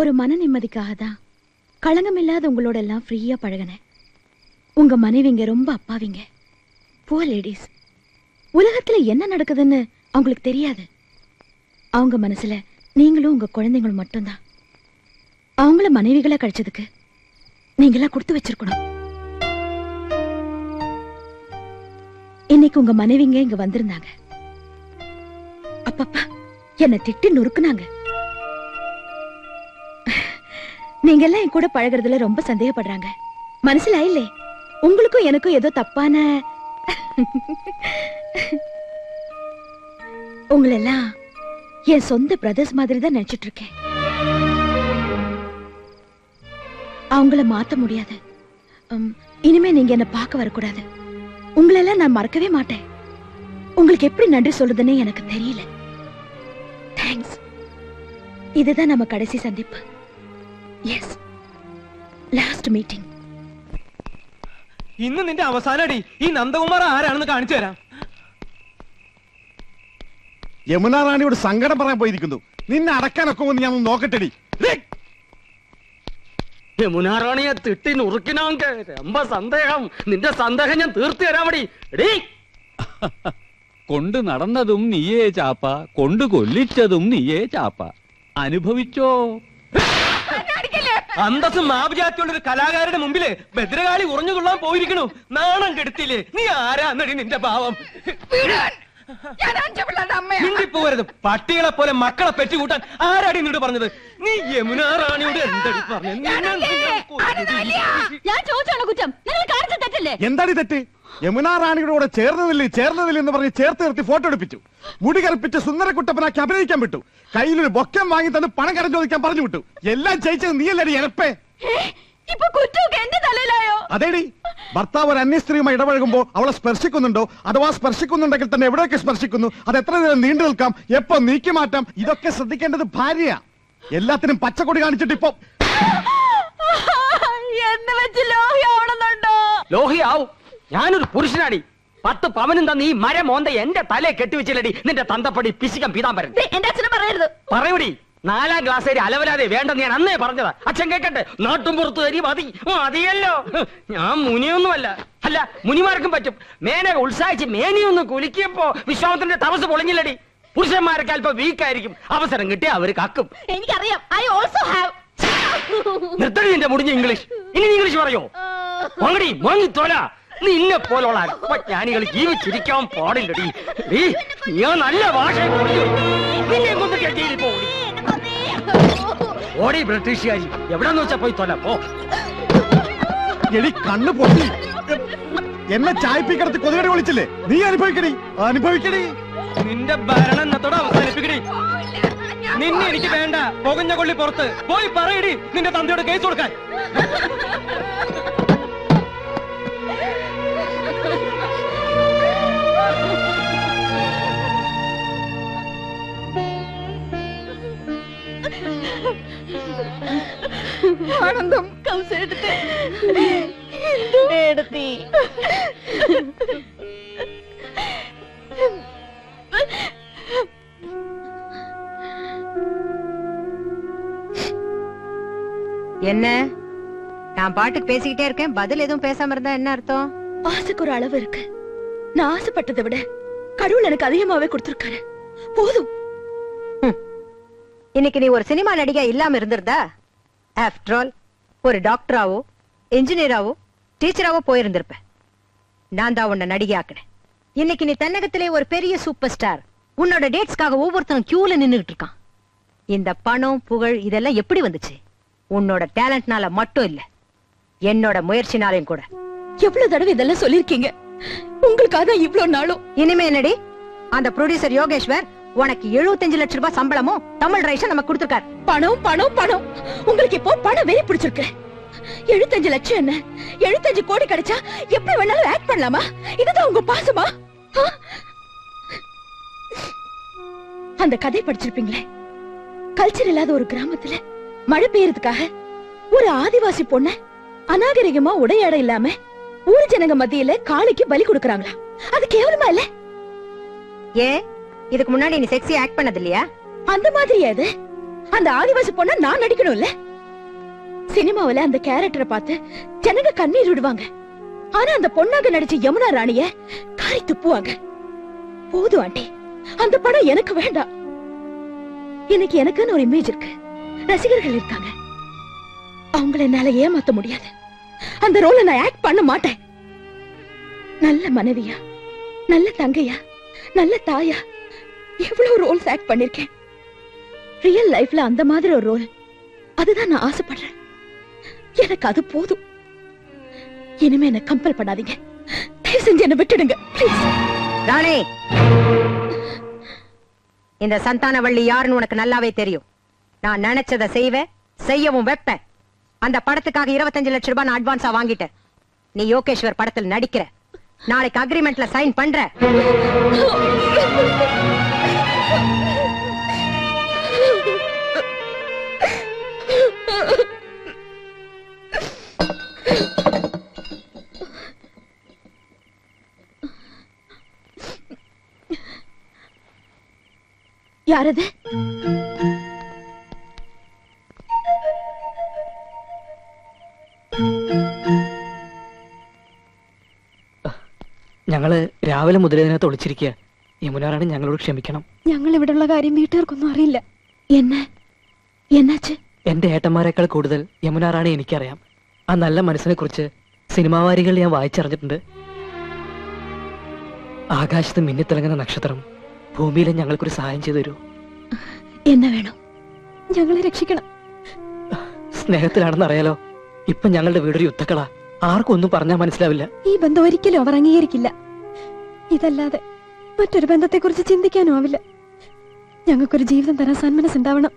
ஒரு மன நிம்மதிக்காக தான் களங்கம் இல்லாத உங்களோட எல்லாம் ஃப்ரீயா பழகினேன். உங்க மனைவிங்க ரொம்ப அப்பாவிங்க. புவர் லேடிஸ் உலகத்துல என்ன நடக்குதுன்னு அவங்களுக்கு தெரியாது. அவங்க மனசுல நீங்களும் உங்க குழந்தைங்களும் மட்டும்தான். அவங்கள மனைவிகளா கிடைச்சதுக்கு நீங்களா கொடுத்து வச்சிருக்கணும். இன்னைக்கு உங்க மனைவிங்க இங்க வந்திருந்தாங்க. அப்பப்பா என்ன திட்டி நொறுக்குனாங்க. நீங்க எல்லாம் என் கூட பழகுறதுல ரொம்ப சந்தேகப்படுறாங்க. மனசுல இல்லே உங்களுக்கும் எனக்கும் ஏதோ தப்பான உங்களெல்லாம் என் சொந்த பிரதர்ஸ் மாதிரி தான் நினைச்சிட்டு இருக்கேன் அவங்கள மாத்த முடியாது. உம், இனிமே நீங்க என்ன பார்க்க வரக்கூடாது. உங்களெல்லாம் நான் மறக்கவே மாட்டேன். உங்களுக்கு எப்படி நன்றி சொல்றதுன்னு எனக்கு தெரியல. தேங்க்ஸ் இதுதான் நம்ம கடைசி சந்திப்பு. യെസ് ലാസ്റ്റ് മീറ്റിംഗ് ഇന്ന് നിന്റെ അവസാനടി. ഈ നന്ദകുമാർ ആരാണെന്ന് കാണിച്ചു തരാം. യമുന റാണിയോട് സങ്കടം പറയാൻ പോയിരിക്കുന്നു. നിന്നെ അടക്കാനൊക്കെ ഒന്ന് ഞാൻ ഒന്ന് നോക്കട്ടെടി. യമുനാറാണിയെ തിട്ടി നുറുക്കിനാങ്ക. രമ്പ സന്ദേഹം. നിന്റെ സന്ദേഹം ഞാൻ തീർത്തു തരാം മടി എടീ! കൊണ്ട് നടന്നതും നീയേ ചാപ്പ. കൊണ്ട് കൊല്ലിച്ചതും നീയേ ചാപ്പ. അനുഭവിച്ചോ? അന്തസ്സും മാപജാത്തിയുള്ള ഒരു കലാകാരന്റെ മുമ്പിൽ ഭദ്രകാളി ഉറഞ്ഞുകൊള്ളാൻ പോയിരിക്കണു. നാണം കെടുത്തില്ലേ? നീ ആരാന്നടി നിന്റെ ഭാവം മിണ്ടിപ്പോവരുത്. പട്ടികളെ പോലെ മക്കളെ പെറ്റുകൂട്ടാൻ ആരാടി നിന്നോട് പറഞ്ഞത്? നീ യമുനാ റാണിയോട് എന്തടി പറഞ്ഞു ഞാൻ ചോദിച്ചാണോ കുറ്റം? നിങ്ങൾ കാണിച്ച തെറ്റല്ലേ? എന്താടി തെറ്റ്? യമുന റാണിയുടെ കൂടെ ചേർന്നതില്ലേ ചേർന്നതില്ല എന്ന് പറഞ്ഞ് ചേർത്ത് നിർത്തി ഫോട്ടോ എടുപ്പിച്ചു മുടി കറുപ്പിച്ച് സുന്ദരക്കുട്ടപ്പനാക്കി അഭിനയിക്കാൻ വിട്ടു കയ്യിലൊരു ബൊക്കം വാങ്ങി തന്ന് പണം കരം ചോദിക്കാൻ പറഞ്ഞു വിട്ടു എല്ലാം ജയിച്ചത് നീയല്ലടി എനപ്പേ ഇപ്പൊ കുറ്റമൊക്കെ എന്റെ തലയിലായോ അതേടി ഭർത്താവ് ഒരു അന്യ സ്ത്രീയുമായി ഇടപഴകുമ്പോ അവളെ സ്പർശിക്കുന്നുണ്ടോ അഥവാ സ്പർശിക്കുന്നുണ്ടെങ്കിൽ തന്നെ എവിടെയൊക്കെ സ്പർശിക്കുന്നു അത് എത്ര നേരം നീണ്ടു നിൽക്കാം എപ്പോ നീക്കി മാറ്റാം ഇതൊക്കെ ശ്രദ്ധിക്കേണ്ടത് ഭാര്യ എല്ലാത്തിനും പച്ചക്കൊടി കാണിച്ചിട്ട് ഇപ്പൊ എന്ന് വെച്ച് ലോഹിയാവണമെന്നുണ്ടോ ലോഹിയാവും ഞാനൊരു പുരുഷനാടി. പത്ത് പവനും തന്ന ഈ മര മോന്ത എന്റെ തലയെ കെട്ടിവെച്ചില്ലടി. നിന്റെ തന്തപ്പടി പിശികം എന്റെ അച്ഛനെ പറയരുത്. പറയൂടി. നാലാം ക്ലാസ് വരെ അലവലാതെ വേണ്ടെന്ന് ഞാൻ അന്നേ പറഞ്ഞതാ. അച്ഛൻ കേക്കട്ടെ. നാട്ടും പുറത്ത് തരി മതി. മതിയല്ലോ. ഞാൻ മുനിയൊന്നുമല്ല. അല്ല മുനിമാർക്കും പറ്റും. മേനെ ഉത്സാഹിച്ച് മേനിയൊന്ന് കുലുക്കിയപ്പോ വിശ്വാമത്തിന്റെ തപസ് പൊളിഞ്ഞില്ലടി. പുരുഷന്മാരൊക്കെ അല്പം വീക്കായിരിക്കും അവസരം കിട്ടിയ അവർ കക്കും. എനിക്കറിയാം. ഐ ഓൾസോ ഹാവ് നിർത്തടി നിന്റെ മുടിഞ്ഞ ഇംഗ്ലീഷ് ഇനി ഇംഗ്ലീഷ് പറയോ? മോങ്ങടി വാങ്ങി തോല. നിന്നെ പോലുള്ള അല്പജ്ഞാനികൾ ജീവിച്ചിരിക്കാൻ പാടില്ലടി. നീ ഞാൻ നല്ല ഭാഷ നിന്നെ കൊണ്ട് കെട്ടിയിൽ പോടി ഓടി. ബ്രിട്ടീഷുകാരി. എവിടെന്ന് വെച്ചാ പോയി തൊല പോ. എടി കണ്ണു പൊട്ടി. എന്നെ ചായപ്പിക്കടത്ത് കൊതുകടി വിളിച്ചില്ലേ? നീ അനുഭവിക്കടി. അനുഭവിക്കടി. നിന്റെ ഭരണം എന്നത്തോടെ അവസാനിപ്പിക്കടി. നിന്നെ എനിക്ക് വേണ്ട. പുകഞ്ഞ കൊള്ളി പുറത്ത്. പോയി പറയടി നിന്റെ തന്തയോട് കേസ് കൊടുക്കാൻ. ആനന്ദം കൗസെടുത്ത് എടുത്തി என்ன நான் பாட்டுக்கு பேசிக்கிட்டே இருக்கேன் பதில் எதுவும் பேசாம இருந்தா என்ன அர்த்தம் ஆசைக்கு ஒரு அளவு இருக்கு நான் ஆசைப்பட்டதை விட கடவுள் எனக்கு அதிகமாவே கொடுத்திருக்காரு போதும் இன்னைக்கு நீ ஒரு சினிமா நடிகை இல்லாம இருந்திருந்தா? ஆஃப்டர் ஆல் ஒரு டாக்டராவோ இன்ஜினியராவோ டீச்சராவோ போயிருந்திருப்ப. நான் தான் உன்னை நடிகையாக்கினேன். இன்னைக்கு நீ தென்னகத்திலே ஒரு பெரிய சூப்பர் ஸ்டார் உன்னோட டேட்ஸ்க்காக ஒவ்வொருத்தரும் கியூல நின்னுகிட்டு இருக்கான். இந்த பணம் புகழ் இதெல்லாம் எப்படி வந்துச்சு? உன்னோட டேலண்ட்னால மட்டும் இல்ல. என்னோட முயற்சினாலையும் கூட. எவ்வளவு தடவை இதெல்லாம் சொல்லிருக்கீங்க உங்களுக்காக இவ்வளவு நாளும். இனிமே என்னடி? அந்த ப்ரொடியூசர் யோகேஸ்வர் உனக்கு 75 லட்சம் ரூபாய் சம்பளமும் தமிழ் ரைஷன் நமக்கு கொடுத்திருக்காரு. பணம் பணம் பணம். உங்களுக்கு இப்போ பணம் வெறி பிடிச்சிருக்கு. எழுபத்தஞ்சு லட்சம் என்ன? எழுபத்தஞ்சு கோடி கிடைச்சா எப்படி வேணாலும் ஆக்ட் பண்ணலாமா? இதுதான் உங்க பாசமா? அந்த கதை படிச்சிருப்பீங்களே? கல்ச்சர் இல்லாத ஒரு கிராமத்துல மழை பெய்யறதுக்காக ஒரு ஆதிவாசி பொண்ண அநாகரிகமா உடையாட இல்லாம ஊர் ஜனங்க மத்தியில காளிக்கு பலி கொடுக்கறாங்களா? அது கேவலமா இல்ல? ஏன்? இதுக்கு முன்னாடி நீ செக்ஸி ஆக்ட் பண்ணது இல்லையா அந்த மாதிரி அது அந்த ஆதிவாசி பொண்ண நான் நடிக்கணும்ல? சினிமாவுல அந்த கேரக்டரை பார்த்து ஜனங்க கண்ணீர் விடுவாங்க. ஆனா அந்த பொண்ணாக நடிச்ச யமுனா ராணிய காரி துப்புவாங்க. போதும் ஆண்டி அந்த படம் எனக்கு வேண்டாம். இன்னைக்கு எனக்குன்னு ஒரு இமேஜ் இருக்கு. ரசிகர்கள் இருக்காங்க. அவங்கள என்னால ஏமாத்த முடியாது. அந்த ரோலை நான் ஆக்ட் பண்ண மாட்டேன். நல்ல மனைவியா நல்ல தங்கையா நல்ல தாயா எவ்வளவு ரோல்ஸ் ஆக்ட் பண்ணிருக்கேன்? ரியல் லைஃப்ல அந்த மாதிரி ஒரு ரோல் அதுதான் நான் ஆசைப்படுறேன். எனக்கு அது போதும். இனிமே என்ன கம்பல் பண்ணாதீங்க. தயவு செஞ்சு என்ன விட்டுடுங்க. ப்ளீஸ் ராணி! இந்த சந்தானவள்ளி யாருன்னு உனக்கு நல்லாவே தெரியும். நான் நினைச்சதை செய்வேன் செய்யவும் வைப்பேன். அந்த படத்துக்காக இருபத்தஞ்சு லட்சம் ரூபாய் நான் அட்வான்ஸா வாங்கிட்டேன். நீ யோகேஸ்வர் படத்தில் நடிக்கிற. நாளைக்கு அக்ரிமெண்ட்ல சைன் பண்ற. யாரது ഞങ്ങള് രാവിലെ മുതൽ ഇതിനകത്ത് ഒളിച്ചിരിക്കുക യമുനാറാണ് ഞങ്ങളോട് ക്ഷമിക്കണം ഞങ്ങൾ ഇവിടെയുള്ള കാര്യം വീട്ടുകാർക്കൊന്നും അറിയില്ല എന്നെ എന്നാച്ച് എന്റെ ഏട്ടന്മാരെക്കാൾ കൂടുതൽ യമുനാറാണെ എനിക്കറിയാം ആ നല്ല മനസ്സിനെ കുറിച്ച് സിനിമാവാരികൾ ഞാൻ വായിച്ചറിഞ്ഞിട്ടുണ്ട് ആകാശത്ത് മിന്നിത്തിളങ്ങുന്ന നക്ഷത്രം ഭൂമിയിലെ ഞങ്ങൾക്കൊരു സഹായം ചെയ്തു തരൂ. എന്നാ വേണം. ഞങ്ങളെ രക്ഷിക്കണം. സ്നേഹത്തിലാണെന്ന് അറിയാലോ ഇപ്പൊ ഞങ്ങളുടെ വീടൊരു യുദ്ധക്കളാ. ആർക്കും ഒന്നും പറഞ്ഞാൽ മനസ്സിലാവില്ല. ഈ ബന്ധം ഒരിക്കലും അവർ അംഗീകരിക്കില്ല. ഇതല്ലാതെ മറ്റൊരു ബന്ധത്തെ കുറിച്ച് ചിന്തിക്കാനും ആവില്ല. ഞങ്ങൾക്കൊരു ജീവിതം തരാൻ സന്മനസ് ഉണ്ടാവണം.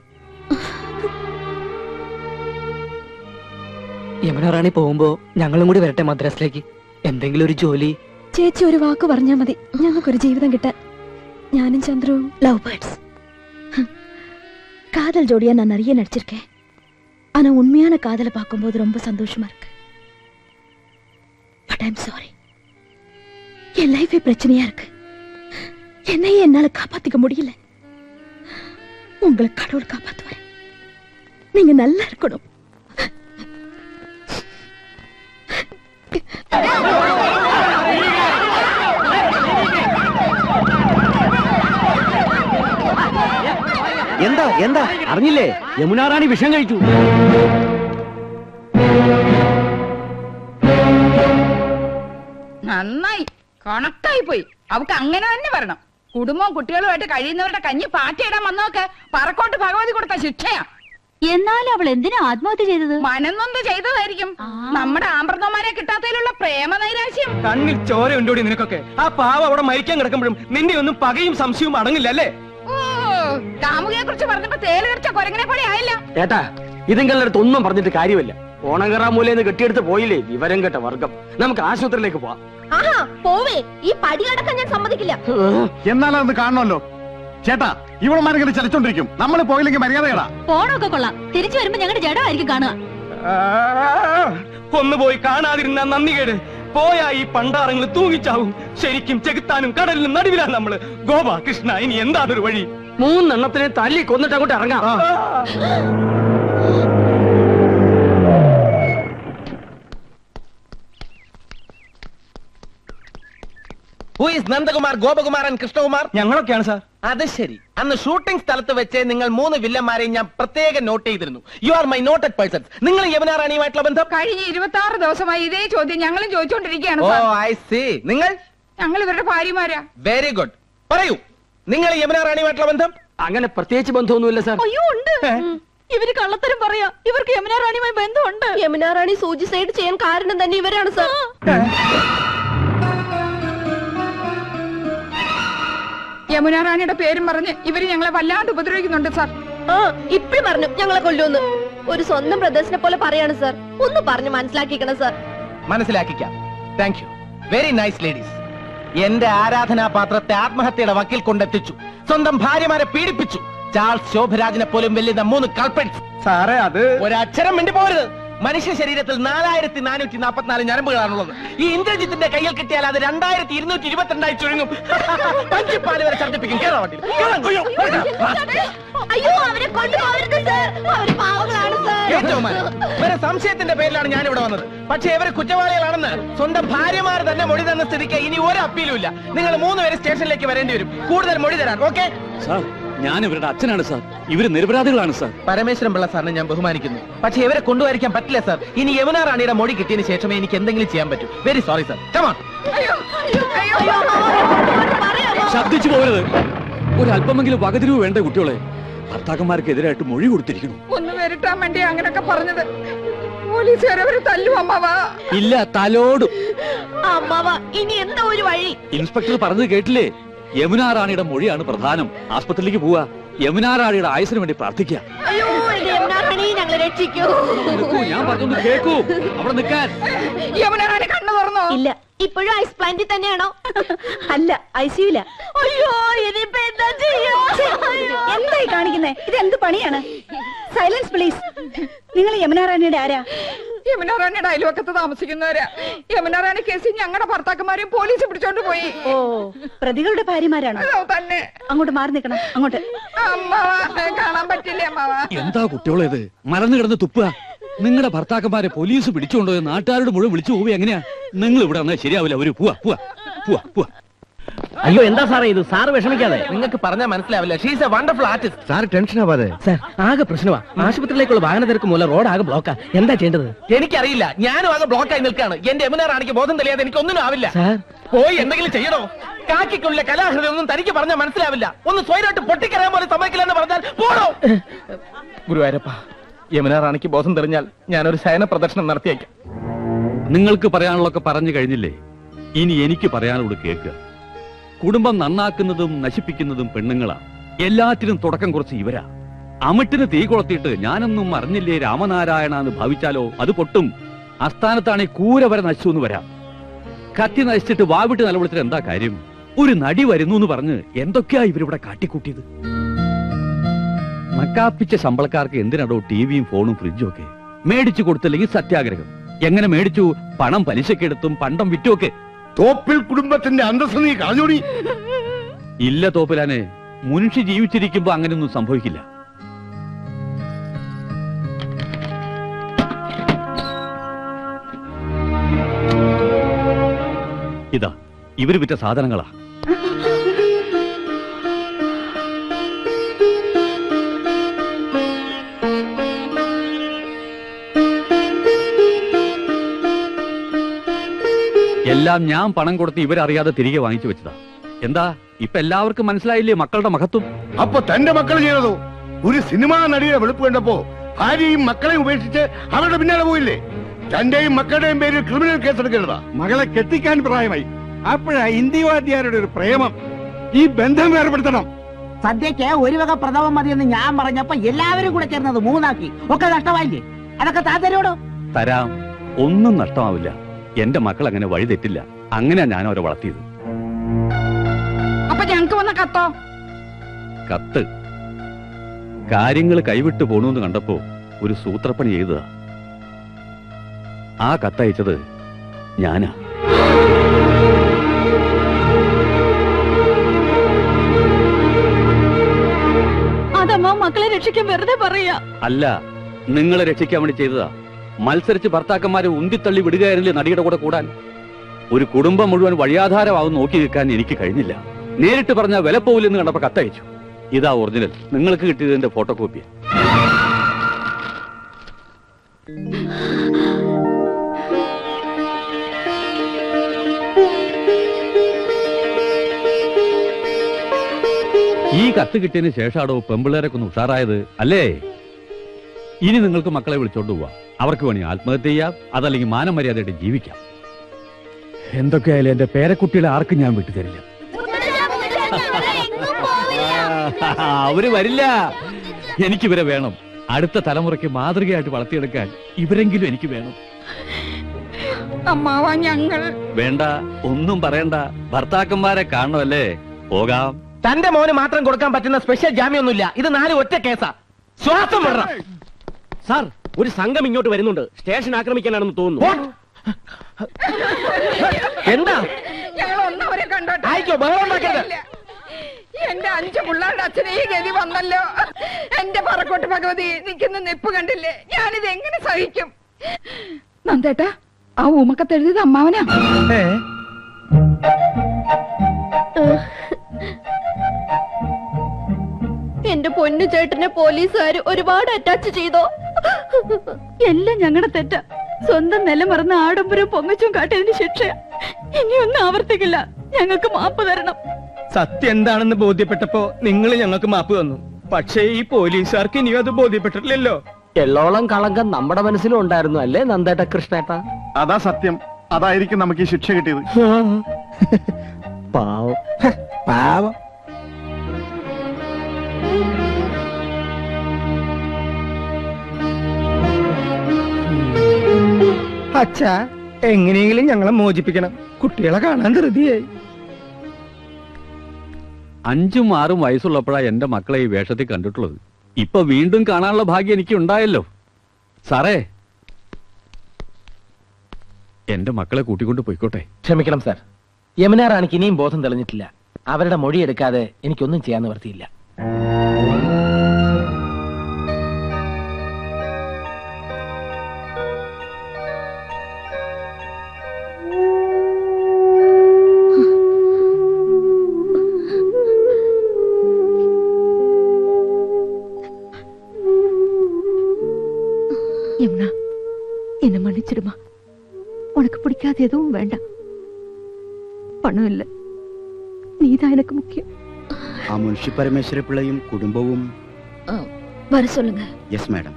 യമുന റാണി പോകുമ്പോ ഞങ്ങളും കൂടി വരട്ടെ മദ്രാസിലേക്ക്. എന്തെങ്കിലും ഒരു ജോലി. ചേച്ചി ഒരു വാക്ക് പറഞ്ഞാൽ മതി. ഞങ്ങൾക്കൊരു ജീവിതം കിട്ടാൻ. ഞാനും ചന്ദ്രവും லவ் பேர்ட்ஸ் காதல் ஜோடியா நான் நிறைய நடிச்சிருக்கேன் ஆனா உண்மையான காதலை பார்க்கும்போது ரொம்ப சந்தோஷமா இருக்கு பட் ஐம் சாரி என் லைஃபே பிரச்சனையா இருக்கு என்னையே என்னால காப்பாத்திக்க முடியல உங்களை கடவுள் காப்பாத்துவார் நீங்க நல்லா இருக்கணும் എന്താ എന്താ? അറിഞ്ഞില്ലേ? യമുനാറാണി വിഷം കഴിച്ചു. നന്നായി. കണക്റ്റായി പോയി. അവക്ക് അങ്ങനെ തന്നെ വരണം. കുടുംബവും കുട്ടികളുമായിട്ട് കഴിയുന്നവരുടെ കഞ്ഞി പാറ്റയിടാൻ വന്നോക്കെ പറക്കോട്ട് ഭഗവതി കൊടുത്ത ശിക്ഷയാ. എന്നാൽ അവൾ എന്തിനാ ആത്മഹത്യ ചെയ്തത്? മനന്നൊന്ന് ചെയ്തതായിരിക്കും. നമ്മുടെ ആമ്പ്രതമാരെ കിട്ടാത്തതിലുള്ള പ്രേമ നൈരാശ്യം കണ്ണിൽ ചോര ഉണ്ടോടി നിനക്കൊക്കെ? ആ പാവ അവിടെ മരിക്കാൻ കിടക്കുമ്പോഴും നിന്റെ ഒന്നും പകയും സംശയവും അടങ്ങില്ല അല്ലേ കാമുകയെ കുറിച്ച് പറഞ്ഞപ്പോ തേൽ കൊരങ്ങനെ പോലെ ആയില്ല. ഏട്ടാ ഇതുങ്ങളുടെ അടുത്ത് ഒന്നും പറഞ്ഞിട്ട് കാര്യമില്ല. ഓണങ്കറ മൂലന്ന് കെട്ടിയെടുത്ത് പോയില്ലേ? വിവരം കേട്ട വർഗം. നമുക്ക് ആശുപത്രിയിലേക്ക് പോവാം. ആഹാ പോവേ. ഈ പടിയടക്കം ഞാൻ സമ്മതിക്കില്ല. എന്നാലും അത് കാണണമല്ലോ. ചേട്ടാ ഇവളമാരിങ്ങനെ ചലിച്ചോണ്ടിരിക്കും. നമ്മൾ പോയില്ലെങ്കിൽ മര്യാദയടാ പോണൊക്കെ കൊള്ളാം. തിരിച്ചു വരുമ്പോ ഞങ്ങളുടെ ജഡമായിരിക്കും കാണുക. ഒന്ന് പോയി കാണാതിരുന്ന നന്ദി കേട്. പോയാ ഈ പണ്ടാറങ്ങൾ തൂങ്ങിച്ചാവും. ശരിക്കും ചെകുത്താനും കടലിനും നടുവിലാണ് നമ്മൾ. ഗോപാ കൃഷ്ണ ഇനി എന്താണൊരു വഴി? മൂന്നെണ്ണത്തിനെ തല്ലി കൊന്നിട്ട് അങ്ങോട്ട് ഇറങ്ങാം. നന്ദകുമാർ ഗോപകുമാരൻ കൃഷ്ണകുമാർ ഞങ്ങളൊക്കെയാണ് സാർ അത് ശരി. അന്ന് ഷൂട്ടിംഗ് സ്ഥലത്ത് വെച്ച് നിങ്ങൾ മൂന്ന് വില്ലന്മാരെയും ഞാൻ പ്രത്യേകം നോട്ട് ചെയ്തിരുന്നു. You are my noted persons നിങ്ങൾ യമുനാറാണിയുമായിട്ടുള്ള ബന്ധം? കഴിഞ്ഞ ഇരുപത്തി ആറ് ദിവസമായി ഇതേ ചോദ്യം ഞങ്ങളും ചോദിച്ചോണ്ടിരിക്കുകയാണ് ഓ സാർ. ഐ സി നിങ്ങൾ? ഞങ്ങൾ ഇവരുടെ ഭാര്യമാരാ. വെരി ഗുഡ് പറയൂ. നിങ്ങൾ യമുന റാണിയുമായിട്ടുള്ള ബന്ധം? അങ്ങനെ പ്രത്യേകിച്ച് ബന്ധമൊന്നുമില്ല സാർ. അയ്യോ ഉണ്ട്. ഇവർ കള്ളത്തരം പറയാ. ഇവർക്ക് യമുന റാണിയുമായി ബന്ധമുണ്ട്. യമുന റാണി സൂചിസൈഡ് ചെയ്യാൻ കാരണം തന്നെ ഇവരാണ് സാർ. യമുന റാണിയുടെ പേരും പറഞ്ഞ് ഇവർ ഞങ്ങളെ വല്ലാണ്ട് ഉപദ്രവിക്കുന്നുണ്ട് സാർ. ആ ഇപ്പഴും പറഞ്ഞു ഞങ്ങളെ കൊല്ലുമെന്ന്. ഒരു സ്വന്തം ബ്രദേഴ്സിനെ പോലെ പറയാണ് സാർ. ഒന്ന് പറഞ്ഞു മനസ്സിലാക്കിക്കണം sir. മനസ്സിലാക്കിക്കാം. Thank you very nice ladies എന്റെ ആരാധനാപാത്രത്തെ ആത്മഹത്യയുടെ വക്കിൽ കൊണ്ടെത്തിച്ചു. സ്വന്തം ഭാര്യമാരെ പീഡിപ്പിച്ചു. ചാൾസ് ശോഭരാജിനെ പോലും വെല്ലുന്ന മൂന്ന് കൽപ്പടിച്ചു സാറേ അത് ഒരക്ഷരം മിണ്ടി പോരുത് മനുഷ്യ ശരീരത്തിൽ നാലായിരത്തി നാനൂറ്റി നാൽപ്പത്തിനാല് ഞരമ്പുകളാണുള്ളത്. ഈ ഇന്ദ്രജിത്തിന്റെ കയ്യിൽ കിട്ടിയാൽ അത് രണ്ടായിരത്തി ഇരുന്നൂറ്റി ഇരുപത്തിരണ്ടായി ചുരുങ്ങും. പഞ്ചിപ്പാൽ വരെ ഛർദ്ദിപ്പിക്കും കേരള ഇവരെ സംശയത്തിന്റെ പേരിലാണ് ഞാൻ ഇവിടെ വന്നത്. പക്ഷെ ഇവർ കുറ്റവാളികളാണെന്ന് സ്വന്തം ഭാര്യമാർ തന്നെ മൊഴി തന്ന സ്ഥിതിക്ക് ഇനി ഒരു അപ്പീലും ഇല്ല നിങ്ങൾ മൂന്നുപേര് സ്റ്റേഷനിലേക്ക് വരേണ്ടി വരും. കൂടുതൽ മൊഴി തരാൻ ഓക്കെ? ഞാൻ ഇവരുടെ അച്ഛനാണ് സാർ. ഇവർ നിരപരാധികളാണ് സാർ. പരമേശ്വരൻ പിള്ള സാറിനെ ഞാൻ ബഹുമാനിക്കുന്നു. പക്ഷെ ഇവരെ കൊണ്ടുപോയിരിക്കാൻ പറ്റില്ല സാർ. ഇനി യമുന റാണിയുടെ മൊഴി കിട്ടിയതിന് ശേഷമേ എനിക്ക് എന്തെങ്കിലും ചെയ്യാൻ പറ്റൂ. വെരി സോറി സാർ കമാൺ അയ്യോ അയ്യോ അയ്യോ ശബ്ദിച്ചു പോകരുത്. ഒരല്പമെങ്കിലും അല്പമെങ്കിലും വകതിരിവ് വേണ്ട കുട്ടികളെ? ഭർത്താക്കന്മാർക്ക് എതിരായിട്ട് മൊഴി കൊടുത്തിരിക്കുന്നു. ഒന്ന് വരട്ടാൻ വേണ്ടി അങ്ങനൊക്കെ പറഞ്ഞത്. പോലീസുകാരവര് തല്ലും അമ്മാവാ. ഇല്ല തലോടും. അമ്മാവ ഇനി എന്താ ഒരു വഴി? ഇൻസ്പെക്ടർ പറഞ്ഞത് കേട്ടില്ലേ? യമുനാ റാണിയുടെ മൊഴിയാണ് പ്രധാനം. ആസ്പത്രിയിലേക്ക് പോവാ. യമുനാ റാണിയുടെ ആയുസിന് വേണ്ടി പ്രാർത്ഥിക്കുക. അയ്യോ എന്റെ യമുനാറാണി ഞങ്ങളെ രക്ഷിക്കൂ. നിൽക്കൂ, ഞാൻ പറഞ്ഞൊന്ന് കേൾക്കൂ. അവിടെ നിൽക്കാൻ. യമുനാറാണി കണ്ണു തുറന്നോ? ഇല്ല ഇപ്പോഴും ഐസ് പ്ലാന്റിൽ തന്നെയാണോ? അല്ല ഐസിയുല അയ്യോ ഇനിയിപ്പോ എന്താ ചെയ്യാ? അയ്യോ. എന്തായി കാണിക്കുന്നേ? ഇത് എന്ത് പണിയാണ്? സൈലൻസ് പ്ലീസ് നിങ്ങൾ യമുനാറാണിയുടെ ആരാ? യമുനാറാണിയുടെ അയൽവക്കത്ത് താമസിക്കുന്നവരാ. യമുനാറാണി കേസിൽ ഞങ്ങളുടെ ഭർത്താക്കന്മാരെയും പോലീസ് പിടിച്ചോണ്ട് പോയി. ഓ പ്രതികളുടെ ഭാര്യമാരാണോ? തന്നെ. അങ്ങോട്ട് മാറി നിൽക്കണം അങ്ങോട്ട്. അമ്മ കാണാൻ പറ്റില്ലേ അമ്മാവ? എന്താ കുട്ടികളേത് മറന്നു കിടന്ന് തുപ്പുക. നിങ്ങളുടെ ഭർത്താക്കന്മാരെ പോലീസ് പിടിച്ചുകൊണ്ടുപോയി നാട്ടുകാരോട് മുഴുവൻ വിളിച്ചു പോവുക എങ്ങനെയാ? നിങ്ങൾ ഇവിടെ വന്നാൽ ശരിയാവില്ല. അവർ പോവാ പോവാ പോവാ പോവാ. അയ്യോ എന്താ സാറേ ഇത്? സാർ വിഷമിക്കാതെ. നിങ്ങൾക്ക് പറഞ്ഞാൽ മനസ്സിലാവില്ല. She's a wonderful artist sir tension ആവാതെ. സാർ ആകെ പ്രശ്നമാ. ആശുപത്രിയിലേക്കുള്ള വാഹന തിരക്ക് മൂലം റോഡ് ആകെ ബ്ലോക്കാ എന്താ ചെയ്യേണ്ടത്? എനിക്കറിയില്ല. ഞാനും ആകെ ബ്ലോക്കായി നിൽക്കുകയാണ്. എന്റെ എമിനാർ ആണെങ്കിൽ ബോധം തെളിയാതെ എനിക്ക് ഒന്നിനും ആവില്ല. സാർ. പോയി എന്തെങ്കിലും ചെയ്യണോ? കാക്കിക്കുള്ള കലാഹൃദയം ഒന്നും തനിക്ക് പറഞ്ഞാൽ മനസ്സിലാവില്ല. ഒന്ന് സ്വയമായിട്ട് പൊട്ടിക്കറിയാൻ പോലെ സമ്മതിക്കില്ല എന്ന് പറഞ്ഞാൽ പോണോ ഗുരുവായൂരപ്പ യമുന റാണിക്ക് ബോധം തെളിഞ്ഞാൽ ഞാനൊരു ശയന പ്രദർശനം നടത്തിയേക്കാം. നിങ്ങൾക്ക് പറയാനുള്ളതൊക്കെ പറഞ്ഞു കഴിഞ്ഞില്ലേ? ഇനി എനിക്ക് പറയാനുള്ളത് കേൾക്കുക. കുടുംബം നന്നാക്കുന്നതും നശിപ്പിക്കുന്നതും പെണ്ണുങ്ങളാ. എല്ലാറ്റിനും തുടക്കം കുറച്ച് ഇവരാ. അമിട്ടിന് തീ കൊളുത്തിയിട്ട് ഞാനൊന്നും അറിഞ്ഞില്ലേ രാമനാരായണ എന്ന് ഭാവിച്ചാലോ? അത് പൊട്ടും. അസ്ഥാനത്താണെ കൂര വരെ നശിച്ചു എന്ന് വരാം. കത്തി നശിച്ചിട്ട് വാവിട്ട് നിലവിളിച്ചിട്ട് എന്താ കാര്യം? ഒരു നടി വരുന്നു എന്ന് പറഞ്ഞ് എന്തൊക്കെയാ ഇവരിവിടെ കാട്ടിക്കൂട്ടിയത്? മക്കാപ്പിച്ച ശമ്പളക്കാർക്ക് എന്തിനാടോ ടിവിയും ഫോണും ഫ്രിഡ്ജും ഒക്കെ? മേടിച്ചു കൊടുത്തില്ലെങ്കിൽ സത്യാഗ്രഹം. എങ്ങനെ മേടിച്ചു? പണം പലിശക്കെടുത്തും പണ്ടം വിറ്റുമൊക്കെ. തോപ്പിൽ കുടുംബത്തിന്റെ അന്തസ് നീ കളഞ്ഞോടി. ഇല്ല തോപ്പിലാനെ മുൻഷി ജീവിച്ചിരിക്കുമ്പോ അങ്ങനെയൊന്നും സംഭവിക്കില്ല. ഇതാ ഇവർ വിറ്റ സാധനങ്ങളാ. എല്ലാം ഞാൻ പണം കൊടുത്ത് ഇവരറിയാതെ തിരികെ വാങ്ങിച്ചു വെച്ചതാ. എന്താ? ഇപ്പൊ എല്ലാവർക്കും മനസ്സിലായില്ലേ മക്കളുടെ മഹത്വം? അപ്പൊ തന്റെ മക്കൾ ചെയ്തതോ? ഒരു സിനിമാ നടിയുടെ വെളുപ്പ് കണ്ടപ്പോ ഭാര്യയും മക്കളെയും ഉപേക്ഷിച്ച് അവരുടെ പിന്നാലെ പോയില്ലേ? തന്റെയും മക്കളുടെയും പേരിൽ ക്രിമിനൽ കേസ് എടുക്കേണ്ടതാ മകളെ കെട്ടിക്കാൻ പ്രായമായി. അപ്പോഴാ ഇന്ത്യവാദ്യാരുടെ ഒരു പ്രേമം. ഈ ബന്ധം ഏർപ്പെടുത്തണം സദ്യക്ക് ഒരു വക പ്രഥമം മതിയെന്ന് ഞാൻ പറഞ്ഞപ്പോ എല്ലാവരും കൂടെ ചേർന്നത് മൂന്നാക്കി. ഒക്കെ നഷ്ടമായില്ലേ? അതൊക്കെ താത്തരോടോ തരാം. ഒന്നും നഷ്ടമാവില്ല. എന്റെ മക്കൾ അങ്ങനെ വഴിതെറ്റില്ല അങ്ങനെയാ ഞാൻ അവരെ വളർത്തിയത്. അപ്പൊ ഞങ്ങക്ക് വന്ന കത്തോ? കത്ത്. കാര്യങ്ങൾ കൈവിട്ടു പോണൂന്ന് കണ്ടപ്പോ ഒരു സൂത്രപ്പണി ചെയ്തതാ. ആ കത്തയച്ചത് ഞാനാ. അതമ്മ മക്കളെ രക്ഷിക്കാൻ വെറുതെ പറയാ അല്ല നിങ്ങളെ രക്ഷിക്കാൻ വേണ്ടി ചെയ്തതാ. മത്സരിച്ച് ഭർത്താക്കന്മാരെ ഉന്തിത്തള്ളി വിടുകയായിരുന്നില്ലേ നടിയുടെ കൂടെ കൂടാൻ? ഒരു കുടുംബം മുഴുവൻ വഴിയാധാരമാവും നോക്കി നിൽക്കാൻ എനിക്ക് കഴിഞ്ഞില്ല. നേരിട്ട് പറഞ്ഞ വില പോവില്ലെന്ന് കണ്ടപ്പോ കത്തയച്ചു. ഇതാ ഒറിജിനൽ നിങ്ങൾക്ക് കിട്ടിയതിന്റെ ഫോട്ടോ കോപ്പി ഈ കത്ത് കിട്ടിയതിന് ശേഷാടോ പെമ്പിള്ളേരൊക്കെ ഒന്ന് ഉഷാറായത്? അല്ലേ? ഇനി നിങ്ങൾക്ക് മക്കളെ വിളിച്ചോണ്ട് പോവാ. അവർക്ക് വേണി ആത്മഹത്യ ചെയ്യാം അതല്ലെങ്കിൽ മാനമര്യാദയായിട്ട് ജീവിക്കാം. എന്തൊക്കെയായാലും എന്റെ പേരക്കുട്ടികളെ ആർക്കും ഞാൻ വിട്ടുതരില്ല അവർ വരില്ല. എനിക്ക് എനിക്കിവരെ വേണം. അടുത്ത തലമുറയ്ക്ക് മാതൃകയായിട്ട് വളർത്തിയെടുക്കാൻ ഇവരെങ്കിലും എനിക്ക് വേണം. അമ്മാവാ ഞങ്ങൾ. വേണ്ട ഒന്നും പറയണ്ട. ഭർത്താക്കന്മാരെ കാണണമല്ലേ? പോകാം. തന്റെ മോന് മാത്രം കൊടുക്കാൻ പറ്റുന്ന സ്പെഷ്യൽ ജാമ്യമൊന്നുമില്ല. ഇത് നാല് ഒറ്റ കേസാ. ശ്വാസം വിടണം സാർ ഒരു സംഘം ഇങ്ങോട്ട് വരുന്നുണ്ട്. സ്റ്റേഷൻ ആക്രമിക്കാനാണെന്ന് തോന്നുന്നു. എന്താ? കണ്ടോട്ടെ. ആയിക്കോ ബഹളം ഉണ്ടാക്കരുത്. ഇല്ല. എന്റെ അഞ്ചു പിള്ളേരുടെ അച്ഛനെ ഈ ഗതി വന്നല്ലോ. എന്റെ പറക്കോട്ട് ഭഗവതി നിൽക്കുന്ന നിപ്പ് കണ്ടില്ലേ? ഞാനിത് എങ്ങനെ സഹിക്കും? നന്ദേട്ടാ ആ ഊമക്കത്തെഴുതിയത് അമ്മാവനാ? എന്റെ പൊന്നു ചേട്ടനെ പോലീസുകാർ ഒരുപാട് അറ്റാച്ച് ചെയ്തോ? എല്ലാം ഞങ്ങളുടെ തെറ്റ. സ്വന്തം നില മറന്ന് ആഡംബരം പൊങ്ങച്ചും കാട്ടിയതിന് ശിക്ഷ ഇനിയൊന്നും ആവർത്തിക്കില്ല. ഞങ്ങൾക്ക് മാപ്പ് തരണം. സത്യം എന്താണെന്ന് ബോധ്യപ്പെട്ടപ്പോ നിങ്ങൾ ഞങ്ങൾക്ക് മാപ്പ് തന്നു. പക്ഷേ ഈ പോലീസുകാർക്ക് ഇനിയും അത് ബോധ്യപ്പെട്ടിട്ടില്ലല്ലോ. എള്ളോളം കളങ്കം നമ്മുടെ മനസ്സിലും ഉണ്ടായിരുന്നു അല്ലേ നന്ദേട്ട കൃഷ്ണേട്ട? അതാ സത്യം. അതായിരിക്കും നമുക്ക് ഈ ശിക്ഷ കിട്ടിയത്. പാവം. പാവം. അച്ഛാ എങ്ങനെയെങ്കിലും ഞങ്ങളെ മോചിപ്പിക്കണം. കുട്ടികളെ കാണാൻ ധൃതിയായി. അഞ്ചും ആറും വയസ്സുള്ളപ്പോഴാ എന്റെ മക്കളെ ഈ വേഷത്തിൽ കണ്ടിട്ടുള്ളത്. ഇപ്പൊ വീണ്ടും കാണാനുള്ള ഭാഗ്യം എനിക്ക് ഉണ്ടായല്ലോ സാറേ എന്റെ മക്കളെ കൂട്ടിക്കൊണ്ട് പോയിക്കോട്ടെ. ക്ഷമിക്കണം സാർ. യമുന റാണിക്ക് ഇനിയും ബോധം തെളിഞ്ഞിട്ടില്ല. അവരുടെ മൊഴി എടുക്കാതെ എനിക്കൊന്നും ചെയ്യാൻ നിവർത്തിയില്ല உனக்கு பிடிக்காத எதுவும் வேண்டாம் பணம் இல்ல நீதான் எனக்கு முக்கியம் ആ മുൻഷി പരമേശ്വര പിള്ളയും കുടുംബവും வர சொல்லுங்க യെസ് മാഡം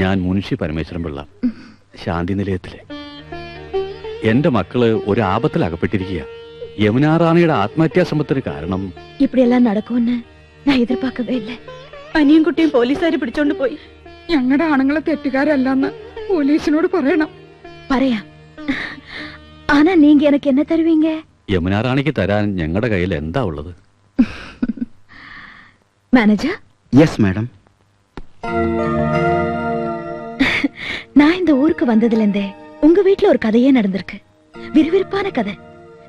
ഞാൻ മുൻഷി പരമേശ്വരൻ പിള്ള ശാന്തി നിലയത്തിലെ എന്റെ മക്കള് ഒരു ആപത്തിൽ അകപ്പെട്ടിരിക്കുക യമുനാ റാണിയുടെ ആത്മഹത്യാ ശ്രമത്തിന് കാരണം இப்படி எல்லாம் நடக்கும்னு நான் எதிர்பார்க்கவே இல்லை അനിയും കുട്ടിയും പോലീസുകാർ പിടിച്ചോണ്ട് പോയി ഞങ്ങളുടെ ആണുങ്ങളെ തെറ്റുകാരല്ലെന്ന് പോലീസിനോട് പറയണം പറയാം ஆனா நீங்க எனக்கு என்ன தருவீங்க യമുനാ റാണിക്ക് തരാൻ ഞങ്ങളുടെ കയ്യിൽ എന്താ ഉള്ളത് மேனேஜர் യെസ് മാഡം நான் இந்த ஊருக்கு வந்ததுல இருந்தே உங்க வீட்ல ஒரு கதையே நடந்திருக்கு விறுவிறுப்பான கதை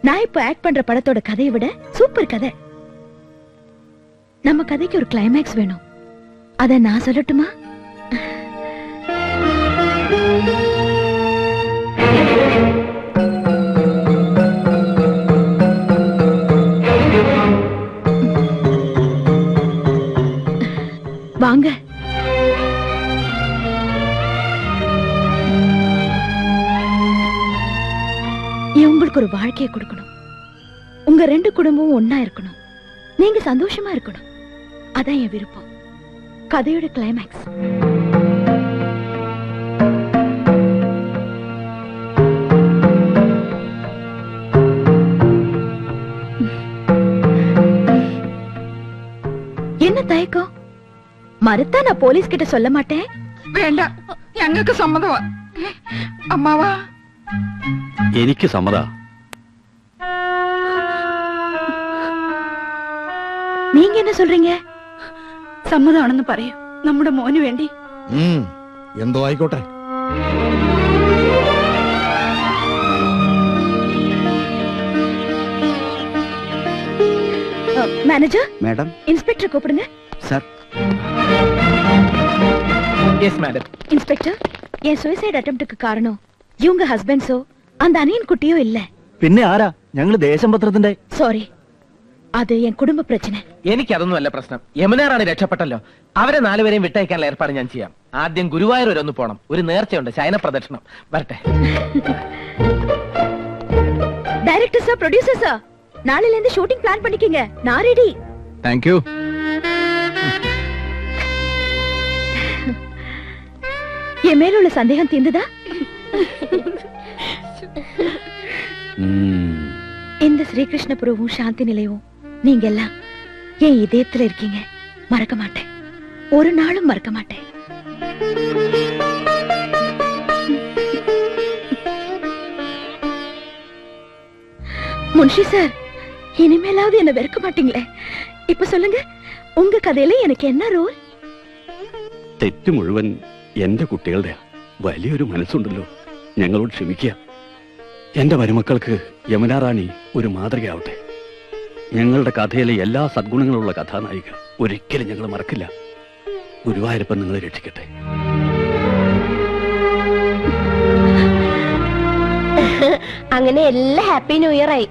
நான் இப்ப ஆக்ட் பண்ற படத்தோட கதையை விட சூப்பர் கதை நம்ம கதைக்கு ஒரு கிளைமேக்ஸ் வேணும் அத நான் சொல்லட்டுமா? வாங்க. உங்களுக்கு ஒரு வாழ்க்கையை கொடுக்கணும். உங்க ரெண்டு குடும்பமும் ஒன்னா இருக்கணும். நீங்க சந்தோஷமா இருக்கணும். அதான் என் விருப்பம். கதையோட கிளைமேக்ஸ் என்ன தயக்கம் மறுத்தா நான் போலீஸ் கிட்ட சொல்ல மாட்டேன் വേണ്ട ഞങ്ങൾക്ക് സമ്മതമാ അമ്മാവാ എനിക്ക് സമ്മത நீங்க என்ன சொல்றீங்க സമ്മതമാണെന്ന് പറയൂ നമ്മുടെ മോന് വേണ്ടി എന്തോ ആയിക്കോട്ടെ மேனேஜர் മാഡം இன்ஸ்பெக்டர் கூப்பிடுங்க സർ യെസ് മാഡം இன்ஸ்பெக்டர் என் சூசைட் அட்டம்ப்டுக்கு காரணம் இவங்க ஹஸ்பண்ட்ஸோ அந்த அணியன் குட்டியோ இல்ல പിന്നെ ആരാ ഞങ്ങള് ദേശം പത്രത്തിന്റെ சாரி அது என் குடும்ப பிரச்சனை എനിക്കതൊന്നും അല്ല പ്രശ്നം യമുന റാണി രക്ഷപ്പെട്ടല്ലോ അവരെ നാലുപേരെയും വിട്ടയക്കാനുള്ള ഏർപ്പാട് ഞാൻ ചെയ്യാം ആദ്യം ഗുരുവായൂർ വരെ ഒന്ന് പോണം ഒരു നേർച്ചയുണ്ട് ശയന പ്രദക്ഷിണം വരട്ടെ டைரக்டர் சார் ப்ரொடியூசர் சார் நாளையில இருந்து ஷூட்டிங் பிளான் பண்ணிக்கங்க நான் ரெடி താങ്ക് യു என் மேல உள்ள சந்தேகம் தீர்ந்துதா ഉം. இந்த ஸ்ரீகிருஷ்ணபுரமும் சாந்தி நிலையமும் நீங்க எல்லாம் என் இதயத்துல இருக்கீங்க மறக்க மாட்டேன் ஒரு நாளும் மறக்க மாட்டேன் முன்ஷி சார் இனிமேலாவது என்ன வெறுக்க மாட்டீங்களே இப்ப சொல்லுங்க உங்க கதையில எனக்கு என்ன ரோல் തെറ്റ് മുഴുവൻ എന്റെ കുട്ടികളുടെ വലിയൊരു മനസ്സുണ്ടല്ലോ ഞങ്ങളോട് ക്ഷമിക്കുക എന്റെ മരുമക്കൾക്ക് യമുന റാണി ഒരു മാതൃകയാവട്ടെ ഞങ്ങളുടെ കഥയിലെ എല്ലാ സദ്ഗുണങ്ങളുള്ള കഥാനായിക ഒരിക്കലും ഞങ്ങൾ മറക്കില്ല. ഗുരുവായൂരപ്പൻ നിങ്ങളെ രക്ഷിക്കട്ടെ. അങ്ങനെ എല്ലാ ഹാപ്പി ന്യൂ ഇയർ ആയി